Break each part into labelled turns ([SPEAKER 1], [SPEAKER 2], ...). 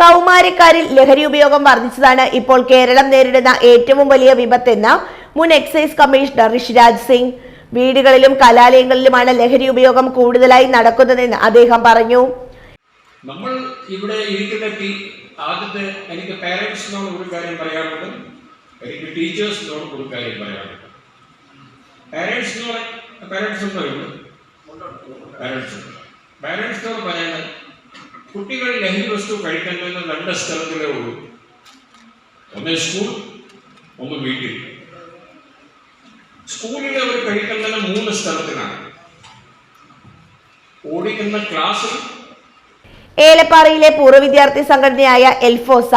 [SPEAKER 1] കൗമാരക്കാരിൽ ലഹരി ഉപയോഗം വർദ്ധിച്ചതാണ് ഇപ്പോൾ കേരളം നേരിടുന്ന ഏറ്റവും വലിയ വിപത്തെന്ന് മുൻ എക്സൈസ് കമ്മീഷണർ ഋഷിരാജ് സിംഗ്. വീടുകളിലും കലാലയങ്ങളിലുമാണ് ലഹരി ഉപയോഗം കൂടുതലായി നടക്കുന്നതെന്ന് അദ്ദേഹം പറഞ്ഞു.
[SPEAKER 2] നമ്മൾ ഇവിടെ ഇരിക്കുന്ന ആദ്യത്തെ എനിക്ക് പേരൻസിനോട് ഒരു കാര്യം പറയാനുണ്ട്. എനിക്ക് ടീച്ചേഴ്സിനോട് ഒരു കാര്യം പറയാനുണ്ട്. പേരൻസിനോട് പാരൻസ് ഉണ്ടോ പാരൻസ് പാരൻസിനോട് പറയുന്നത് കുട്ടികൾ ലഹരി വസ്തു കഴിക്കുന്ന രണ്ട് സ്ഥലത്തിലേ ഉള്ളൂ. ഒന്ന് സ്കൂൾ ഒന്ന് വീട്ടിൽ. സ്കൂളിൽ അവർ കഴിക്കുന്ന മൂന്ന് സ്ഥലത്തിനാണ് ഓടിക്കുന്ന ക്ലാസ്സിൽ
[SPEAKER 1] ഏലപ്പാറയിലെ പൂർവ വിദ്യാർത്ഥി സംഘടനയായ എൽഫോസ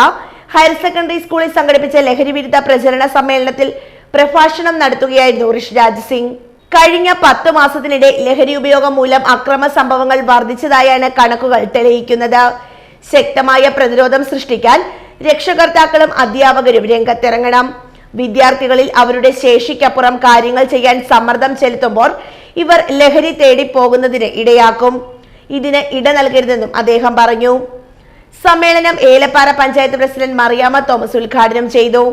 [SPEAKER 1] ഹയർ സെക്കൻഡറി സ്കൂളിൽ സംഘടിപ്പിച്ച ലഹരി വിരുദ്ധ പ്രചരണ സമ്മേളനത്തിൽ പ്രഭാഷണം നടത്തുകയായിരുന്നു ഋഷിരാജ് സിംഗ്. കഴിഞ്ഞ പത്ത് മാസത്തിനിടെ ലഹരി ഉപയോഗം മൂലം അക്രമ സംഭവങ്ങൾ വർദ്ധിച്ചതായാണ് കണക്കുകൾ തെളിയിക്കുന്നത്. ശക്തമായ പ്രതിരോധം സൃഷ്ടിക്കാൻ രക്ഷകർത്താക്കളും അധ്യാപകരും രംഗത്തിറങ്ങണം. വിദ്യാർത്ഥികളിൽ അവരുടെ ശേഷിക്കപ്പുറം കാര്യങ്ങൾ ചെയ്യാൻ സമ്മർദ്ദം ചെലുത്തുമ്പോൾ ഇവർ ലഹരി തേടി പോകുന്നതിന് ഇടയാക്കും. ഇതിന് ഇട നൽകരുതെന്നും അദ്ദേഹം പറഞ്ഞു. സമ്മേളനം ഏലപ്പാറ പഞ്ചായത്ത് പ്രസിഡന്റ് മറിയാമ്മ തോമസ് ഉദ്ഘാടനം ചെയ്തു.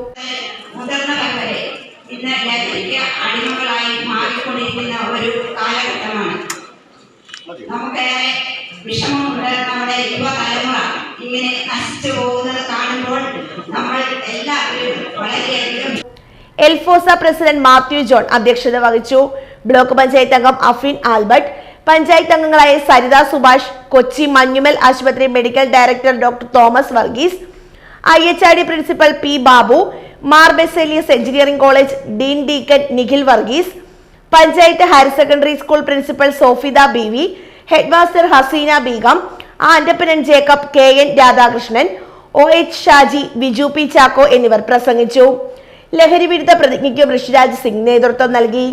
[SPEAKER 3] ഇന്ന് അടിമകളായി മാറിക്കൊണ്ടിരിക്കുന്ന ഒരു കാലഘട്ടമാണ്. നമുക്കേറെ വിഷമമുണ്ട് നമ്മുടെ യുവതലമുറ. ഇങ്ങനെ നശിച്ചു പോകുന്നത് കാണുമ്പോൾ നമ്മൾ എല്ലാവരും വളരെയധികം
[SPEAKER 1] എൽഫോസ പ്രസിഡന്റ് മാത്യു ജോൺ അധ്യക്ഷത വഹിച്ചു. ബ്ലോക്ക് പഞ്ചായത്ത് അംഗം അഫിൻ ആൽബർട്ട് പഞ്ചായത്ത് അംഗങ്ങളായ സരിത സുഭാഷ് കൊച്ചി മഞ്ഞുമൽ ആശുപത്രി medical director doctor Thomas Varghese I H R D principal P Babu Mar Baselius engineering college dean deacon Nikhil Varghese panchayat higher secondary school principal Sophitha B V headmaster Haseena Begum ആന്റപ്പനൻ Jacob K N Radhakrishnan O H Shaji Biju P Chacko എന്നിവർ പ്രസംഗിച്ചു. ലഹരി വിരുദ്ധ പ്രതിജ്ഞയ്ക്കും ഋഷിരാജ് സിംഗ് നേതൃത്വം നൽകി.